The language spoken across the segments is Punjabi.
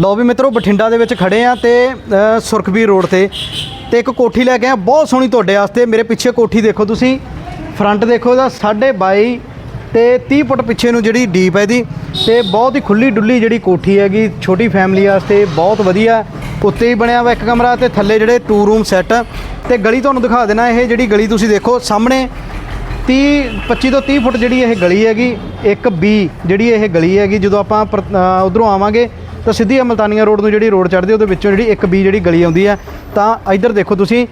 ਲੋ ਵੀ ਮਿੱਤਰੋ, ਬਠਿੰਡਾ ਦੇ ਵਿੱਚ ਖੜੇ ਆ ਤੇ ਸੁਰਖਬੀਰ ਰੋਡ ਤੇ। ਤੇ ਇੱਕ ਕੋਠੀ ਲੈ ਕੇ ਆ, ਬਹੁਤ ਸੋਹਣੀ ਤੁਹਾਡੇ ਵਾਸਤੇ। ਮੇਰੇ ਪਿੱਛੇ ਕੋਠੀ ਦੇਖੋ ਤੁਸੀਂ, ਫਰੰਟ ਦੇਖੋ ਇਹਦਾ 22.5 ਤੇ 30 ਫੁੱਟ ਪਿੱਛੇ ਨੂੰ ਜਿਹੜੀ ਡੀਪ ਹੈ ਇਹਦੀ। ਤੇ ਬਹੁਤ ਹੀ ਖੁੱਲੀ ਡੁੱਲੀ ਜਿਹੜੀ ਕੋਠੀ ਹੈਗੀ, ਛੋਟੀ ਫੈਮਿਲੀ ਵਾਸਤੇ ਬਹੁਤ ਵਧੀਆ। ਉੱਤੇ ਹੀ ਬਣਿਆ ਵਾ ਇੱਕ ਕਮਰਾ ਤੇ ਥੱਲੇ ਜਿਹੜੇ ਟੂ ਰੂਮ ਸੈੱਟ ਤੇ ਗਲੀ ਤੁਹਾਨੂੰ ਦਿਖਾ ਦੇਣਾ, ਇਹ ਜਿਹੜੀ ਗਲੀ ਤੁਸੀਂ ਦੇਖੋ, ਸਾਹਮਣੇ 30 25 ਤੋਂ 30 ਫੁੱਟ ਜਿਹੜੀ ਇਹ ਗਲੀ ਹੈਗੀ, ਇੱਕ ਬੀ ਜਿਹੜੀ ਇਹ ਗਲੀ ਹੈਗੀ, ਜਦੋਂ ਆਪਾਂ ਉਧਰੋਂ ਆਵਾਂਗੇ ਤਾਂ ਸਿੱਧੀ ਮਲਤਾਨੀਆਂ ਰੋਡ ਨੂੰ ਜਿਹੜੀ ਰੋਡ ਚੜ੍ਹਦੀ ਉਹਦੇ ਵਿੱਚੋਂ ਜਿਹੜੀ ਇੱਕ ਬੀ ਜਿਹੜੀ ਗਲੀ ਆਉਂਦੀ ਹੈ, ਤਾਂ ਇੱਧਰ ਦੇਖੋ ਤੁਸੀਂ,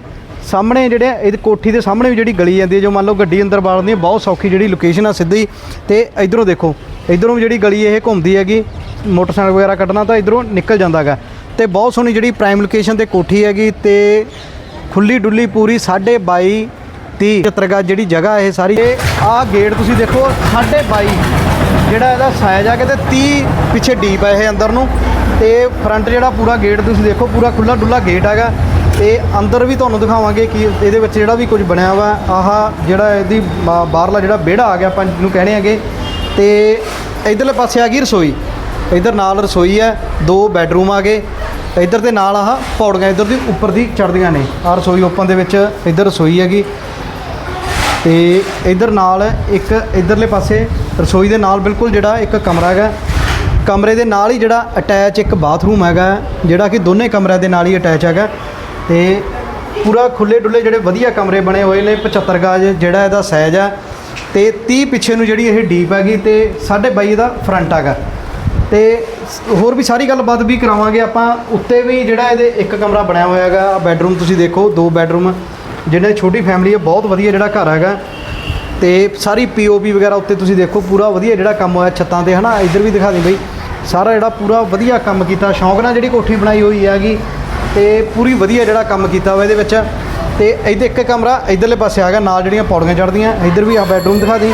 ਸਾਹਮਣੇ ਜਿਹੜੇ ਇਹ ਕੋਠੀ ਦੇ ਸਾਹਮਣੇ ਵੀ ਜਿਹੜੀ ਗਲੀ ਜਾਂਦੀ ਹੈ, ਜੋ ਮੰਨ ਲਓ ਗੱਡੀ ਅੰਦਰ ਵਾੜਨੀ ਹੈ, ਬਹੁਤ ਸੌਖੀ ਜਿਹੜੀ ਲੋਕੇਸ਼ਨ ਆ ਸਿੱਧੀ, ਤੇ ਇਧਰੋਂ ਦੇਖੋ, ਇਧਰੋਂ ਵੀ ਜਿਹੜੀ ਗਲੀ ਇਹ ਘੁੰਮਦੀ ਹੈਗੀ, ਮੋਟਰਸਾਈਕਲ ਵਗੈਰਾ ਕੱਢਣਾ ਤਾਂ ਇਧਰੋਂ ਨਿਕਲ ਜਾਂਦਾ ਹੈਗਾ ਤੇ ਬਹੁਤ ਸੋਹਣੀ ਜਿਹੜੀ ਪ੍ਰਾਈਮ ਲੋਕੇਸ਼ਨ ਤੇ ਕੋਠੀ ਹੈਗੀ, ਤੇ ਖੁੱਲੀ ਡੁੱਲੀ ਪੂਰੀ 22.5 30 75 ਗਜ ਜਿਹੜੀ ਜਗ੍ਹਾ ਇਹ ਸਾਰੀ, ਤੇ ਆਹ ਗੇਟ ਤੁਸੀਂ ਦੇਖੋ 22.5 ਜਿਹੜਾ ਇਹਦਾ ਸਾਈਜ਼ ਆ ਕੇ ਤੇ 30 ਪਿੱਛੇ ਡੀਪ ਹੈ ਇਹ ਅੰਦਰ ਨੂੰ। ਤੇ ਫਰੰਟ ਜਿਹੜਾ ਪੂਰਾ ਗੇਟ ਤੁਸੀਂ ਦੇਖੋ, ਪੂਰਾ ਖੁੱਲਾ ਡੁੱਲਾ ਗੇਟ ਹੈਗਾ। ਤੇ ਅੰਦਰ ਵੀ ਤੁਹਾਨੂੰ ਦਿਖਾਵਾਂਗੇ ਕਿ ਇਹਦੇ ਵਿੱਚ ਜਿਹੜਾ ਵੀ ਕੁਝ ਬਣਿਆ ਵਾ, ਆਹ ਜਿਹੜਾ ਇਹਦੀ ਬਾ- ਬਾਹਰਲਾ ਜਿਹੜਾ ਵਿਹੜਾ ਆ ਗਿਆ, ਆਪਾਂ ਜਿਹਨੂੰ ਕਹਿੰਦੇ ਹੈਗੇ। ਤੇ ਇਧਰਲੇ ਪਾਸੇ ਆ ਗਈ ਰਸੋਈ। ਇਧਰ ਨਾਲ ਰਸੋਈ ਹੈ, ਦੋ ਬੈੱਡਰੂਮ ਆ ਗਏ ਇਧਰ ਦੇ ਨਾਲ ਆਹ ਪੌੜੀਆਂ ਇਧਰ ਦੀ ਉੱਪਰ ਦੀ ਚੜਦੀਆਂ ਨੇ। ਆਹ ਰਸੋਈ ਓਪਨ ਦੇ ਵਿੱਚ, ਇਧਰ ਰਸੋਈ ਹੈਗੀ। ਤੇ ਇਧਰ ਨਾਲ ਇੱਕ ਇਧਰਲੇ ਪਾਸੇ ਰਸੋਈ ਦੇ ਨਾਲ ਬਿਲਕੁਲ ਜਿਹੜਾ ਇੱਕ ਕਮਰਾ ਹੈਗਾ। ਕਮਰੇ ਦੇ ਨਾਲ ਹੀ ਜਿਹੜਾ ਅਟੈਚ ਇੱਕ ਬਾਥਰੂਮ ਹੈਗਾ, ਜਿਹੜਾ ਕਿ ਦੋਨੇ ਕਮਰਿਆਂ ਦੇ ਨਾਲ ਹੀ ਅਟੈਚ ਹੈਗਾ। ਤੇ ਪੂਰਾ ਖੁੱਲੇ ਡੁੱਲੇ ਜਿਹੜੇ ਵਧੀਆ ਕਮਰੇ ਬਣੇ ਹੋਏ ਨੇ 75 ਗਜ ਜਿਹੜਾ ਇਹਦਾ ਸਾਈਜ਼ ਆ। ਤੇ 30 ਪਿੱਛੇ ਨੂੰ ਜਿਹੜੀ ਇਹ ਡੀਪ ਹੈਗੀ ਤੇ 22.5 ਦਾ ਫਰੰਟ ਹੈਗਾ। ਤੇ ਸ- ਹੋਰ ਵੀ ਸਾਰੀ ਗੱਲਬਾਤ ਵੀ ਕਰਾਵਾਂਗੇ ਆਪਾਂ। ਉੱਤੇ ਵੀ ਜਿਹੜਾ ਇਹਦੇ ਇੱਕ ਕਮਰਾ ਬਣਿਆ ਹੋਇਆ ਹੈਗਾ ਬੈਡਰੂਮ ਤੁਸੀਂ ਦੇਖੋ, ਦੋ ਬੈਡਰੂਮ ਜਿਹੜੇ ਛੋਟੀ ਫੈਮਿਲੀ ਹੈ, ਬਹੁਤ ਵਧੀਆ ਜਿਹੜਾ ਘਰ ਹੈਗਾ। ਤੇ ਸਾਰੀ ਪੀਓਪੀ ਵਗੈਰਾ ਉੱਤੇ ਤੁਸੀਂ ਦੇਖੋ, ਪੂਰਾ ਵਧੀਆ ਜਿਹੜਾ ਕੰਮ ਹੋਇਆ ਛੱਤਾਂ ਤੇ, ਹਨਾ? ਇੱਧਰ ਵੀ ਦਿਖਾ ਦੇ ਬਈ। ਸਾਰਾ ਜਿਹੜਾ ਪੂਰਾ ਵਧੀਆ ਕੰਮ ਕੀਤਾ। ਸ਼ੌਂਕ ਨਾਲ ਜਿਹੜੀ ਕੋਠੀ ਬਣਾਈ ਹੋਈ ਹੈਗੀ, ਤੇ ਪੂਰੀ ਵਧੀਆ ਜਿਹੜਾ ਕੰਮ ਕੀਤਾ ਹੋਇਆ ਇਹਦੇ ਵਿੱਚ। ਤੇ ਇਹਦੇ ਇੱਕ ਕਮਰਾ ਇਧਰਲੇ ਪਾਸੇ ਆ ਗਿਆ, ਨਾਲ ਜਿਹੜੀਆਂ ਪੌੜੀਆਂ ਚੜ੍ਹਦੀਆਂ। ਇੱਧਰ ਵੀ ਆ ਬੈਡਰੂਮ ਦਿਖਾ ਦੀ।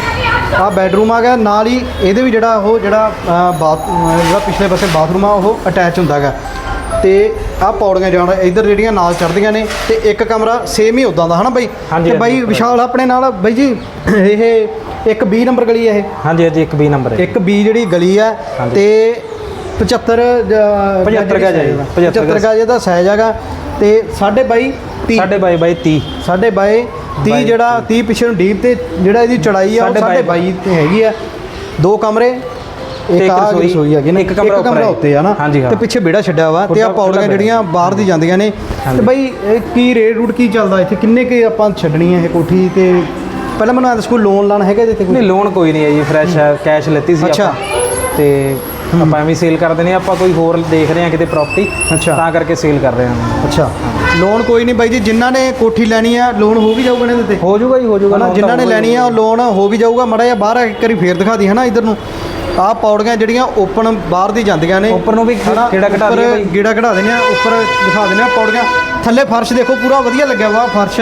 ਆ ਬੈਡਰੂਮ ਆ ਗਿਆ, ਨਾਲ ਹੀ ਇਹਦੇ ਵੀ ਜਿਹੜਾ ਉਹ ਜਿਹੜਾ ਬਾਥ ਜਿਹੜਾ ਪਿਛਲੇ ਪਾਸੇ ਬਾਥਰੂਮ ਆ, ਉਹ ਅਟੈਚ ਹੁੰਦਾ ਹੈਗਾ। ਤੇ ਆ ਪੌੜੀਆਂ ਜਾਣ ਇੱਧਰ ਜਿਹੜੀਆਂ ਨਾਲ ਚੜ੍ਹਦੀਆਂ ਨੇ ਤੇ ਇੱਕ ਕਮਰਾ ਸੇਮ ਹੀ ਉਦਾਂ ਦਾ ਹਨਾ ਬਾਈ? ਤੇ ਬਾਈ। ਵਿਸ਼ਾਲ ਆਪਣੇ ਨਾਲ ਬਾਈ ਜੀ ਇਹ ਇੱਕ 20 ਨੰਬਰ ਗਲੀ ਹੈ ਇਹ? ਹਾਂਜੀ ਹਾਂਜੀ ਇੱਕ B ਨੰਬਰ ਹੈ। ਇੱਕ ਬੀ ਜਿਹੜੀ ਗਲੀ ਹੈ। ਤੇ 75 ਜ- 75 ਗਜ ਹੈ ਜੀ, 75 75 ਗਜ। ਇਹਦਾ ਸਾਈਜ਼ ਹੈਗਾ ਤੇ 22 30 ਸਾਡੇ ਬਾਈ ਬਾਈ 30 ਸਾਡੇ ਬਾਏ 30 ਬਾਈ ਜਿਹੜਾ 30 ਪਿੱਛੇ ਨੂੰ ਡੀਪ ਤੇ ਜਿਹੜਾ ਇਹਦੀ ਚੜਾਈ ਆ ਉਹ ਸਾਢੇ ਸਾਡੇ ਬਾਈ 22 ਤੇ ਹੈਗੀ ਆ। ਦੋ ਕਮਰੇ ਇੱਕ ਰਸੋਈ, ਹੈਗੀ ਨਾ ਇੱਕ ਕਮਰਾ ਉੱਪਰ ਹੈ। ਉੱਤੇ ਆ ਨਾ ਹਾਂ। ਤੇ ਪਿੱਛੇ ਵਿਹੜਾ ਛੱਡਿਆ ਵਾ ਤੇ ਆ ਪੌੜੀਆਂ ਜਿਹੜੀਆਂ ਬਾਹਰ ਦੀ ਜਾਂਦੀਆਂ ਨੇ ਤੇ। ਬਾਈ ਕੀ ਰੇਟ ਰੂਟ ਕੀ ਚੱਲਦਾ ਇੱਥੇ ਕਿੰਨੇ ਕੇ ਆਪਾਂ ਛੱਡਣੀ ਹੈ ਇਹ ਕੋਠੀ ਤੇ ਪਹਿਲਾਂ ਮੈਨੂੰ ਆਇਆ ਕੋਈ ਲੋਨ ਲਾਣ ਹੈਗਾ ਇਹਦੇ ਤੇ ਨਹੀਂ ਕੋਈ ਲੋਨ ਕੋਈ ਨਹੀਂ ਹੈ ਜੀ ਫਰੈਸ਼ ਹੈ ਕੈਸ਼ ਲੈਤੀ ਸੀ। ਆਪਾਂ ਤੇ ਆਪਾਂ ਐਵੇਂ ਸੇਲ ਕਰ ਦਿੰਦੇ ਹਾਂ ਆਪਾਂ ਕੋਈ ਹੋਰ ਦੇਖ ਰਹੇ ਹਾਂ ਕਿਤੇ ਪ੍ਰਾਪਰਟੀ। ਤਾਂ ਕਰਕੇ ਸੇਲ ਕਰ ਰਹੇ ਹਾਂ ਅੱਛਾ ਲੋਨ ਕੋਈ ਨਹੀਂ ਬਾਈ ਜੀ ਜਿਨ੍ਹਾਂ ਨੇ ਕੋਠੀ ਲੈਣੀ ਆ ਲੋਨ ਹੋ ਵੀ ਜਾਊਗਾ ਨਾ ਇਹਦੇ ਤੇ ਹੋ ਜਾਊਗਾ ਜੀ ਹੋ ਜਾਊਗਾ ਜਿਨ੍ਹਾਂ ਨੇ ਹੀ ਲੈਣੀ ਆ ਉਹ ਲੋਨ ਹੋ ਵੀ ਜਾਊਗਾ ਮੜਾ ਜਿਹਾ ਬਾਹਰ ਇੱਕ ਵਾਰੀ ਫੇਰ ਦਿਖਾ ਦੀ ਹਨਾ ਇਧਰ ਨੂੰ ਆਹ ਪੌੜੀਆਂ ਜਿਹੜੀਆਂ ਓਪਨ ਬਾਹਰ ਦੀ ਜਾਂਦੀਆਂ ਨੇ। ਉੱਪਰ ਨੂੰ ਵੀ ਹਨਾ, ਗੇੜਾ ਘਟਾ ਉੱਪਰ ਦਈਏ ਬਾਈ। ਗੇੜਾ ਘਟਾ ਦਿੰਦੇ ਆ ਉੱਪਰ ਦਿਖਾ ਦਿੰਦੇ ਆ ਪੌੜੀਆਂ। ਥੱਲੇ ਫਰਸ਼ ਦੇਖੋ ਪੂਰਾ ਵਧੀਆ ਲੱਗਿਆ ਵਾ ਫਰਸ਼।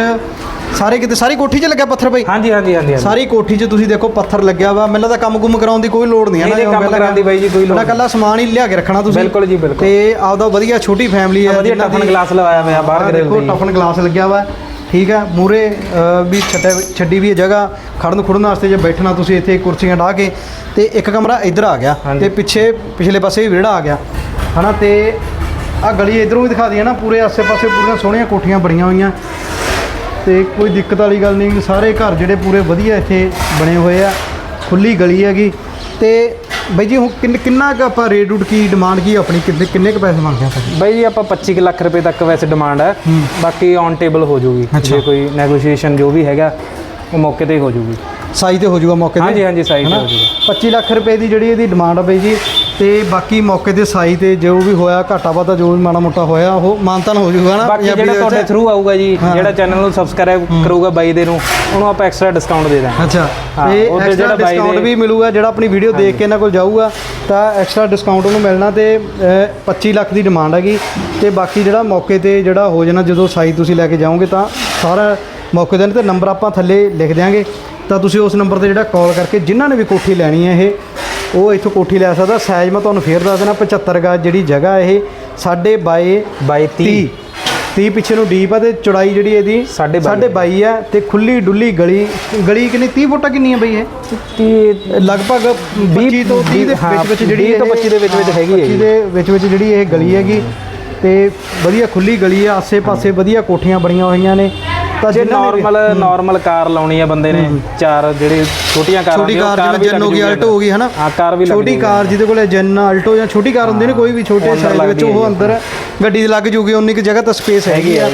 ਸਾਰੇ ਕਿਤੇ ਸਾਰੀ ਕੋਠੀ 'ਚ ਲੱਗਿਆ ਪੱਥਰ ਬਈ? ਹਾਂਜੀ ਹਾਂਜੀ ਹਾਂਜੀ ਹਾਂਜੀ। ਸਾਰੀ ਕੋਠੀ 'ਚ ਤੁਸੀਂ ਦੇਖੋ ਪੱਥਰ ਲੱਗਿਆ ਵਾ। ਮੈਨੂੰ ਤਾਂ ਕੰਮ ਕੁਮ ਕਰਾਉਣ ਦੀ ਕੋਈ ਲੋੜ ਨਹੀਂ ਹੈ ਨਹੀਂ, ਨਹੀਂ, ਕੰਮ ਕਰਾਉਣ ਦੀ ਬਾਈ ਜੀ ਕੋਈ ਲੋੜ ਆਪਣਾ ਕੱਲਾ ਸਮਾਨ ਹੀ ਲਿਆ ਕੇ ਰੱਖਣਾ ਤੁਸੀਂ। ਬਿਲਕੁਲ ਜੀ, ਬਿਲਕੁਲ। ਤੇ ਆਪਦਾ ਵਧੀਆ ਛੋਟੀ ਫੈਮਿਲੀ ਹੈ ਵਧੀਆ ਜਿਨ੍ਹਾਂ ਟਫਨ ਦੀ- ਗਲਾਸ ਲਵਾਇਆ ਹੋਇਆ ਬਾਹਰ ਆਹ ਗ੍ਰਿਲ ਦੇਖੋ ਦੀ। ਟਫਨ ਗਲਾਸ ਲੱਗਿਆ ਵਾ। ਠੀਕ ਹੈ ਮੂਰੇ ਵੀ ਛੱਡਿਆ ਛੱਡੀ ਵੀ ਹੈ ਜਗ੍ਹਾ। ਖੜਨ ਖੁੜਨ ਵਾਸਤੇ ਜੇ ਬੈਠਣਾ ਤੁਸੀਂ ਇੱਥੇ ਕੁਰਸੀਆਂ ਢਾ ਕੇ ਤੇ ਇੱਕ ਕਮਰਾ ਇੱਧਰ ਆ ਗਿਆ। ਤੇ ਪਿੱਛੇ ਪਿਛਲੇ ਪਾਸੇ ਵੀ ਵਿਹੜਾ ਆ ਗਿਆ। ਹਨਾ ਤੇ ਆ ਗਲੀ ਇਧਰੋਂ ਵੀ ਦਿਖਾ ਦਈਏ ਨਾ ਪੂਰੇ ਆਸੇ-ਪਾਸੇ ਪੂਰੀਆਂ ਸੋਹਣੀਆਂ ਕੋਠੀਆਂ ਬਣੀਆਂ ਹੋਈਆਂ। ਤੇ ਕੋਈ ਦਿੱਕਤ ਵਾਲੀ ਗੱਲ ਨਹੀਂ ਸਾਰੇ ਘਰ ਜਿਹੜੇ ਪੂਰੇ ਵਧੀਆ ਇੱਥੇ ਬਣੇ ਹੋਏ ਆ ਖੁੱਲੀ ਗਲੀ ਹੈਗੀ। ਤੇ ਬਾਈ ਜੀ ਹੁਣ ਕਿੰਨ- ਕਿੰਨਾ ਕੁ ਆਪਾਂ ਰੇਟ ਰੂਟ ਕੀ ਡਿਮਾਂਡ ਕੀ ਆਪਣੀ? ਕਿੰਨੇ ਕਿੰਨੇ ਕੁ ਪੈਸੇ ਮੰਗਦੇ ਆਪਾਂ? ਬਾਈ ਜੀ ਆਪਾਂ 25 ਕੁ ਲੱਖ ਰੁਪਏ ਤੱਕ ਵੈਸੇ ਡਿਮਾਂਡ ਹੈ। ਬਾਕੀ ਔਨ ਟੇਬਲ ਹੋ ਅੱਛਾ। ਜੇ ਕੋਈ ਨੈਗੋਸ਼ੀਏਸ਼ਨ ਜੋ ਵੀ ਹੈਗਾ ਉਹ ਮੌਕੇ ਤੇ ਹੀ ਹੋ ਜਾਊਗੀ ਸਾਈ ਤੇ ਹੋ ਜਾਊਗਾ ਮੌਕੇ ਤੇ? ਹਾਂਜੀ ਹਾਂਜੀ ਸਾਈਜ਼ ਤੇ ਹਨਾ? ਹੋ ਜਾਊਗਾ 25 ਲੱਖ ਰੁਪਏ ਦੀ ਜਿਹੜੀ ਇਹਦੀ ਡਿਮਾਂਡ ਆ ਬਈ ਜੀ ਤੇ ਬਾਕੀ ਮੌਕੇ ਤੇ ਸਾਈ ਤੇ ਜੋ ਵੀ ਹੋਇਆ ਘਾਟਾ ਵਾਧਾ ਜੋ ਵੀ ਮਾੜਾ ਮੋਟਾ ਹੋਇਆ ਉਹ ਮਾਨਤਨ ਹੋ ਜਾਊਗਾ ਨਾ ਬਾਕੀ ਪੰਜਾਬੀ ਜਿਹੜਾ ਦੇ ਤੁਹਾਡੇ ਵਿੱਚ। ਥਰੂ ਆਊਗਾ ਜੀ ਹਾਂ। ਜਿਹੜਾ ਚੈਨਲ ਨੂੰ ਸਬਸਕ੍ਰਾਈਬ ਕਰੂਗਾ ਬਾਈ ਦੇ ਨੂੰ ਉਹਨੂੰ ਆਪਾਂ ਐਕਸਟਰਾ ਡਿਸਕਾਊਂਟ ਦੇ ਦਾਂਗੇ। ਅੱਛਾ। ਹਾਂ, ਤੇ ਉਹਦੇ ਐਕਸਟਰਾ ਜਿਹੜਾ ਬਾਈ ਡਿਸਕਾਊਂਟ ਦੇ- ਵੀ ਮਿਲੂਗਾ ਜਿਹੜਾ ਆਪਣੀ ਵੀਡੀਓ ਦੇਖ ਕੇ ਇਹਨਾਂ ਕੋਲ ਜਾਊਗਾ ਤਾਂ ਐਕਸਟਰਾ ਡਿਸਕਾਊਂਟ ਉਹਨੂੰ ਮਿਲਣਾ ਤੇ ਅਹ, 25 ਲੱਖ ਦੀ ਡਿਮਾਂਡ ਹੈਗੀ। ਤੇ ਬਾਕੀ ਜਿਹੜਾ ਮੌਕੇ ਤੇ ਜਿਹੜਾ ਹੋ ਜਾਣਾ ਜਦੋਂ ਸਾਈ ਤੁਸੀਂ ਲੈ ਕੇ ਜਾਓਗੇ ਤਾਂ ਸਾਰਾ ਮੌਕੇ ਦੇ ਨੇ ਤੇ ਨੰਬਰ ਆਪਾਂ ਥੱਲੇ ਲਿਖ ਦਿਆਂਗੇ। ਤਾਂ ਤੁਸੀਂ ਉਸ ਨੰਬਰ ਤੇ ਜਿਹੜਾ ਕਾਲ ਕਰਕੇ ਜਿਨ੍ਹਾਂ ਨੇ ਵੀ ਕੋਠੀ ਲੈਣੀ ਹੈ ਇਹ ਉਹ ਇੱਥੋਂ ਕੋਠੀ ਲੈ ਸਕਦਾ। ਸਾਈਜ਼ ਮੈਂ ਤੁਹਾਨੂੰ ਫੇਰ ਦੱਸ ਦੇਣਾ 75 ਗਜ ਜਿਹੜੀ ਜਗ੍ਹਾ ਇਹ 22 ਬਾਈ 30 30 30 ਪਿੱਛੇ ਨੂੰ ਡੀਪ ਆ ਤੇ ਚੌੜਾਈ ਜਿਹੜੀ ਇਹਦੀ ਸਾਢੇ ਬਾਈ। ਸਾਢੇ ਬਾਈ ਆ ਤੇ ਖੁੱਲੀ ਡੁੱਲੀ ਗਲੀ ਗਲੀ ਕਿੰਨੀ 30 ਫੁੱਟਾ ਕਿੰਨੀ ਆ ਬਈ ਇਹ? ਤੇ ਲਗਭਗ 25 ਤੋਂ 30 ਦੇ ਵਿੱਚ ਵਿੱਚ ਜਿਹੜੀ 20 ਤੋਂ ਇਹ 25 ਦੇ ਵਿੱਚ ਵਿੱਚ ਹੈਗੀ ਹੈ 25 ਜੀ। ਦੇ ਵਿੱਚ ਵਿੱਚ ਜਿਹੜੀ ਇਹ ਗਲੀ ਹੈਗੀ ਤੇ ਵਧੀਆ ਖੁੱਲੀ ਗਲੀ ਆ ਆਸੇ-ਪਾਸੇ ਵਧੀਆ ਕੋਠੀਆਂ ਬਣੀਆਂ ਹੋਈਆਂ ਨੇ। ਜੇ ਨਾਰਮਲ ਨਾਰਮਲ ਕਾਰ ਲਾਉਣੀ ਆ ਬੰਦੇ ਨੇ ਚਾਰ ਜਿਹੜੇ ਛੋਟੀਆਂ ਕਾਰਾਂ ਛੋਟੀ ਕਾਰ ਜਿਵੇਂ ਜਨ ਹੋ ਗਈ ਆਲਟੋ ਹੋ ਗਈ ਹਨਾ? ਹਾਂ ਕਾਰ ਵੀ ਛੋਟੀ। ਕਾਰ ਜਿਹਦੇ ਕੋਲੇ ਜਨ ਆਲਟੋ ਜਾਂ ਛੋਟੀ ਕਾਰ ਹੁੰਦੀ ਨੇ ਕੋਈ ਵੀ ਛੋਟੇ ਸਾਈਜ਼ ਵਿੱਚ ਉਹ ਅੰਦਰ ਗੱਡੀ ਦੇ ਲੱਗ ਜੂਗੀ ਉਨੀ ਕੁ ਜਗ੍ਹਾ ਤਾਂ ਸਪੇਸ ਹੈਗੀ ਆ।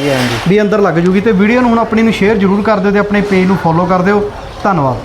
ਵੀ ਅੰਦਰ ਲੱਗ ਜੂਗੀ। ਤੇ ਵੀਡੀਓ ਨੂੰ ਹੁਣ ਆਪਣੀ ਨੂੰ ਸ਼ੇਅਰ ਜ਼ਰੂਰ ਕਰ ਦਿਓ ਤੇ ਆਪਣੇ ਪੇਜ ਨੂੰ ਫੋਲੋ ਕਰ ਦਿਓ। ਧੰਨਵਾਦ।